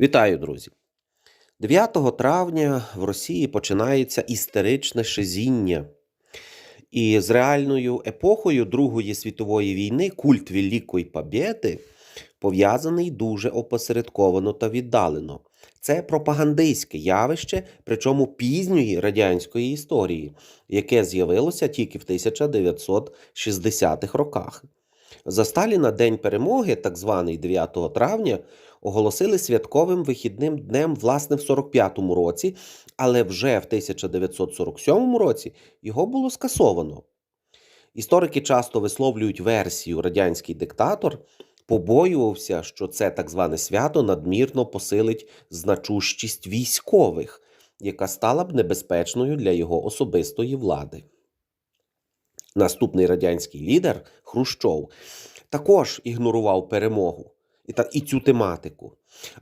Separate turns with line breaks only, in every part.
Вітаю, друзі! 9 травня в Росії починається істеричне шизіння. І з реальною епохою Другої світової війни культ Великої Побєди пов'язаний дуже опосередковано та віддалено. Це пропагандистське явище, причому пізньої радянської історії, яке з'явилося тільки в 1960-х роках. За Сталіна День перемоги, так званий 9 травня, оголосили святковим вихідним днем власне в 45-му році, але вже в 1947 році його було скасовано. Історики часто висловлюють версію радянський диктатор побоювався, що це так зване свято надмірно посилить значущість військових, яка стала б небезпечною для його особистої влади. Наступний радянський лідер Хрущов також ігнорував перемогу і, та, і цю тематику,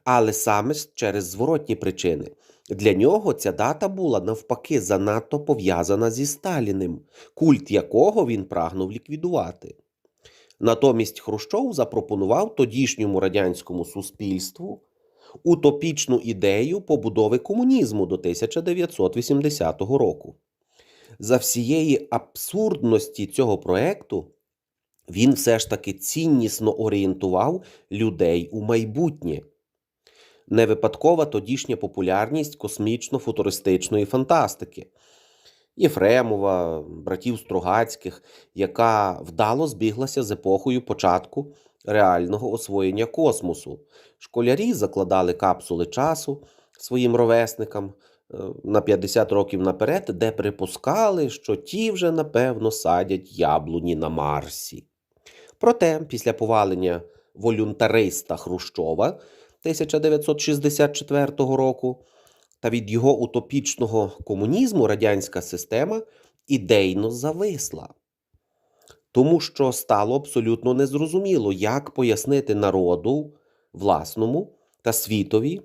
але саме через зворотні причини. Для нього ця дата була навпаки занадто пов'язана зі Сталіним, культ якого він прагнув ліквідувати. Натомість Хрущов запропонував тодішньому радянському суспільству утопічну ідею побудови комунізму до 1980 року. За всієї абсурдності цього проекту він все ж таки ціннісно орієнтував людей у майбутнє. Не випадкова тодішня популярність космічно-футуристичної фантастики Єфремова, братів Стругацьких, яка вдало збіглася з епохою початку реального освоєння космосу. Школярі закладали капсули часу своїм ровесникам е, на 50 років наперед, де припускали, що ті вже напевно садять яблуні на Марсі. Проте, після повалення волюнтариста Хрущова 1964 року та від його утопічного комунізму радянська система ідейно зависла. Тому що стало абсолютно незрозуміло, як пояснити народу власному та світові,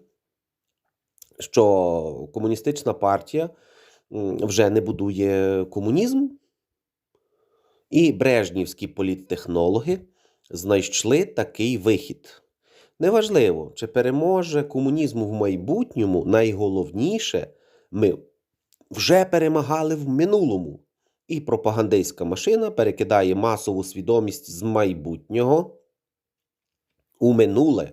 що комуністична партія вже не будує комунізм, і брежнівські політтехнологи знайшли такий вихід. Неважливо, чи переможе комунізм в майбутньому, найголовніше, ми вже перемагали в минулому. І пропагандистська машина перекидає масову свідомість з майбутнього у минуле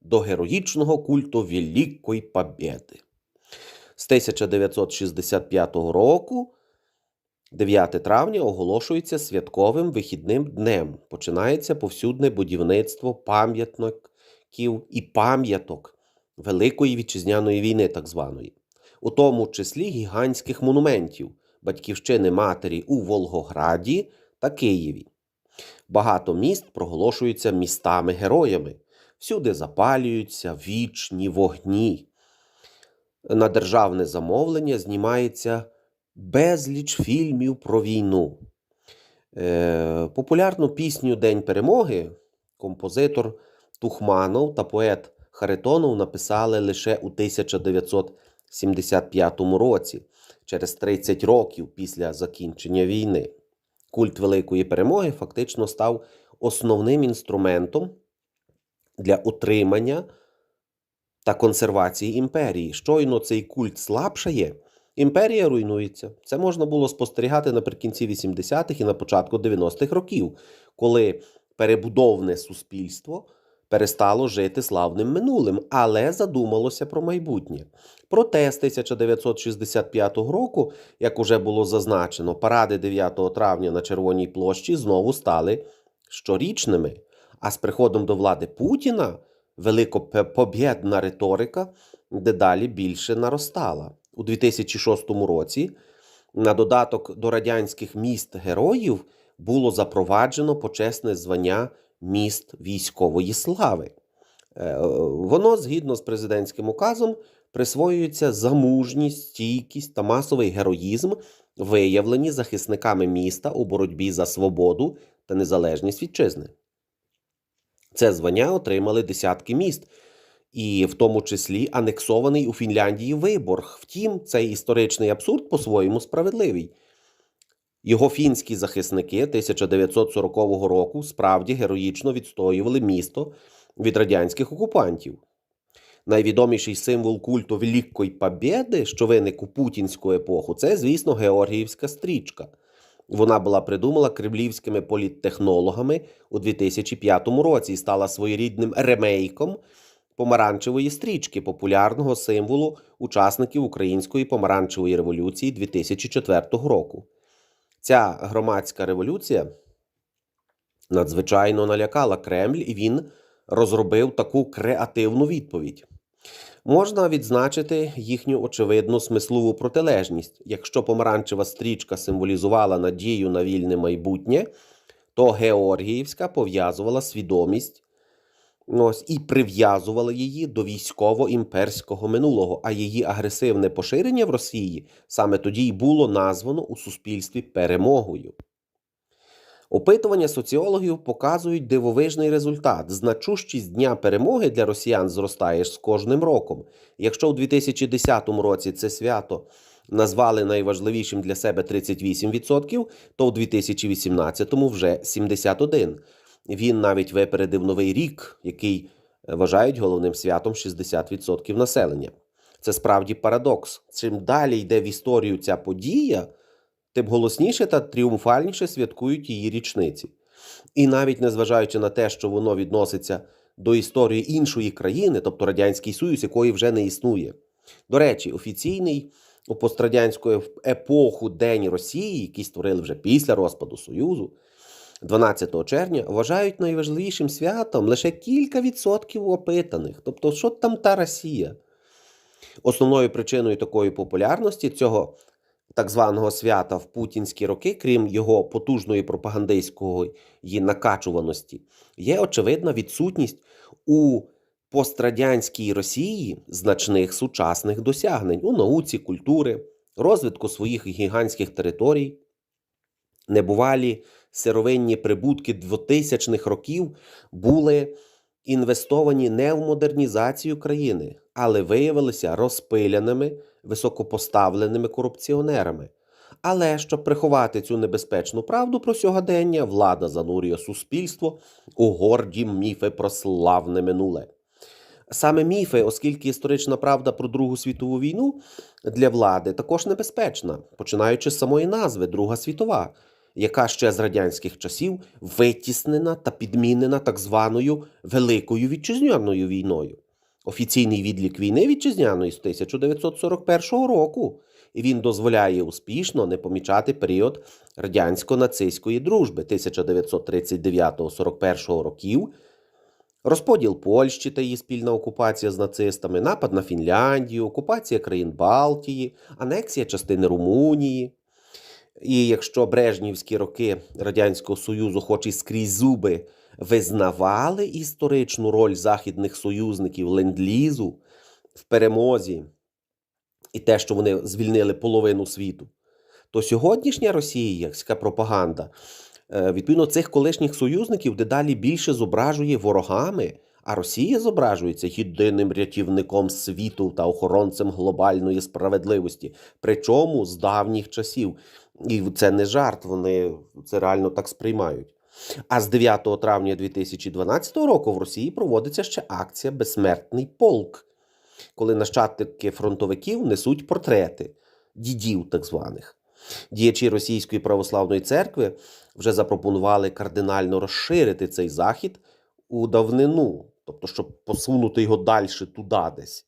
до героїчного культу Великої Побєди. З 1965 року, 9 травня, оголошується святковим вихідним днем. Починається повсюдне будівництво пам'ятник і пам'яток Великої вітчизняної війни, так званої, у тому числі гігантських монументів батьківщини матері у Волгограді та Києві. Багато міст проголошуються містами-героями, всюди запалюються вічні вогні. На державне замовлення знімається безліч фільмів про війну. Е, Популярну пісню День перемоги композитор Тухманов та поет Харитонов написали лише у 1975 році, через 30 років після закінчення війни. Культ Великої перемоги фактично став основним інструментом для утримання та консервації імперії. Щойно цей культ слабшає, імперія руйнується. Це можна було спостерігати наприкінці 80-х і на початку 90-х років, коли перебудовне суспільство перестало жити славним минулим, але задумалося про майбутнє. Проте з 1965 року, як уже було зазначено, паради 9 травня на Червоній площі знову стали щорічними. А з приходом до влади Путіна великопобєдна риторика дедалі більше наростала. У 2006 році на додаток до радянських міст героїв було запроваджено почесне звання міст військової слави. Е, воно, згідно з президентським указом, присвоюється за мужність, стійкість та масовий героїзм, виявлені захисниками міста у боротьбі за свободу та незалежність вітчизни. Це звання отримали десятки міст, і в тому числі анексований у Фінляндії Виборг. Втім, цей історичний абсурд по-своєму справедливий. Його фінські захисники 1940 року справді героїчно відстоювали місто від радянських окупантів. найвідоміший символ культу Великої Побєди, що виник у путінську епоху, це, звісно, Георгіївська стрічка. Вона була придумана кремлівськими політтехнологами у 2005 році і стала своєрідним ремейком помаранчевої стрічки, популярного символу учасників Української помаранчевої революції 2004 року. Ця громадська революція надзвичайно налякала Кремль, і він розробив таку креативну відповідь. Можна відзначити їхню очевидну смислову протилежність. Якщо помаранчева стрічка символізувала надію на вільне майбутнє, то Георгіївська пов'язувала свідомість ось, і прив'язувала її до військово-імперського минулого, а її агресивне поширення в Росії саме тоді й було названо у суспільстві перемогою. Опитування соціологів показують дивовижний результат. Значущість Дня перемоги для росіян зростає з кожним роком. Якщо у 2010 році це свято назвали найважливішим для себе 38%, то у 2018 вже 71%. Він навіть випередив новий рік, який е, вважають головним святом 60% населення. Це справді парадокс. Чим далі йде в історію ця подія, тим голосніше та тріумфальніше святкують її річниці. І навіть незважаючи на те, що воно відноситься до історії іншої країни, тобто Радянський Союз, якої вже не існує. До речі, офіційний у пострадянську епоху День Росії, який створили вже після розпаду Союзу, 12 червня, вважають найважливішим святом лише кілька відсотків опитаних. Тобто, що там та Росія? Основною причиною такої популярності цього так званого свята в путінські роки, крім його потужної пропагандистської накачуваності, є очевидна відсутність у пострадянській Росії значних сучасних досягнень у науці, культури, розвитку своїх гігантських територій. Небувалі сировинні прибутки 2000-х років були інвестовані не в модернізацію країни, але виявилися розпиляними високопоставленими корупціонерами. Але щоб приховати цю небезпечну правду про сьогодення, влада занурює суспільство у горді міфи про славне минуле. Саме міфи, оскільки історична правда про Другу світову війну для влади також небезпечна, починаючи з самої назви Друга світова, яка ще з радянських часів витіснена та підмінена так званою Великою вітчизняною війною. Офіційний відлік війни вітчизняної з 1941 року, і він дозволяє успішно не помічати період радянсько-нацистської дружби 1939-41 років, розподіл Польщі та її спільна окупація з нацистами, напад на Фінляндію, окупація країн Балтії, анексія частини Румунії. І якщо Брежнівські роки Радянського Союзу, хоч і скрізь зуби, визнавали історичну роль західних союзників ленд-лізу в перемозі і те, що вони звільнили половину світу, то сьогоднішня російська пропаганда е, відповідно цих колишніх союзників дедалі більше зображує ворогами. А Росія зображується єдиним рятівником світу та охоронцем глобальної справедливості, причому з давніх часів. І це не жарт, вони це реально так сприймають. А з 9 травня 2012 року в Росії проводиться ще акція Безсмертний полк, коли нащадки фронтовиків несуть портрети дідів так званих. Діячі Російської православної церкви вже запропонували кардинально розширити цей захід у давнину, тобто, щоб посунути його далі туди десь.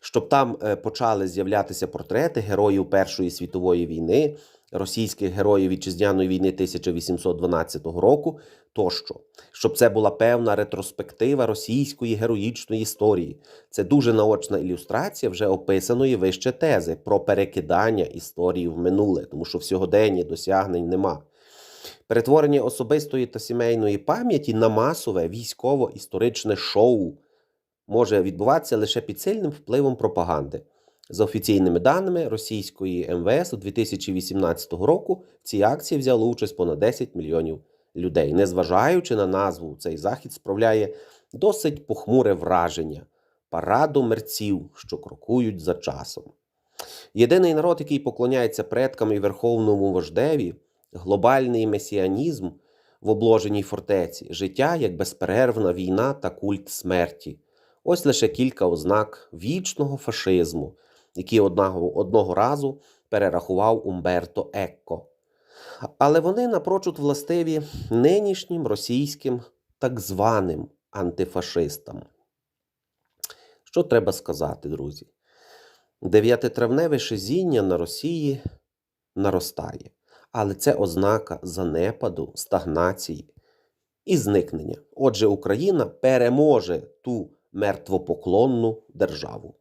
Щоб там е, почали з'являтися портрети героїв Першої світової війни, російських героїв вітчизняної війни 1812 року, тощо, щоб це була певна ретроспектива російської героїчної історії. Це дуже наочна ілюстрація вже описаної вище тези про перекидання історії в минуле, тому що в сьогоденні досягнень нема. Перетворення особистої та сімейної пам'яті на масове військово-історичне шоу може відбуватися лише під сильним впливом пропаганди. За офіційними даними російської МВС у 2018 року в цій акції взяло участь понад 10 мільйонів людей. Незважаючи на назву, цей захід справляє досить похмуре враження параду мерців, що крокують за часом. Єдиний народ, який поклоняється предкам і верховному вождеві, глобальний месіанізм в обложеній фортеці, життя як безперервна війна та культ смерті. Ось лише кілька ознак вічного фашизму, які одного, одного разу перерахував Умберто Екко. Але вони напрочуд властиві нинішнім російським так званим антифашистам. Що треба сказати, друзі? Дев'ятитравневе шизіння на Росії наростає, але це ознака занепаду, стагнації і зникнення. Отже, Україна переможе ту мертвопоклонну державу.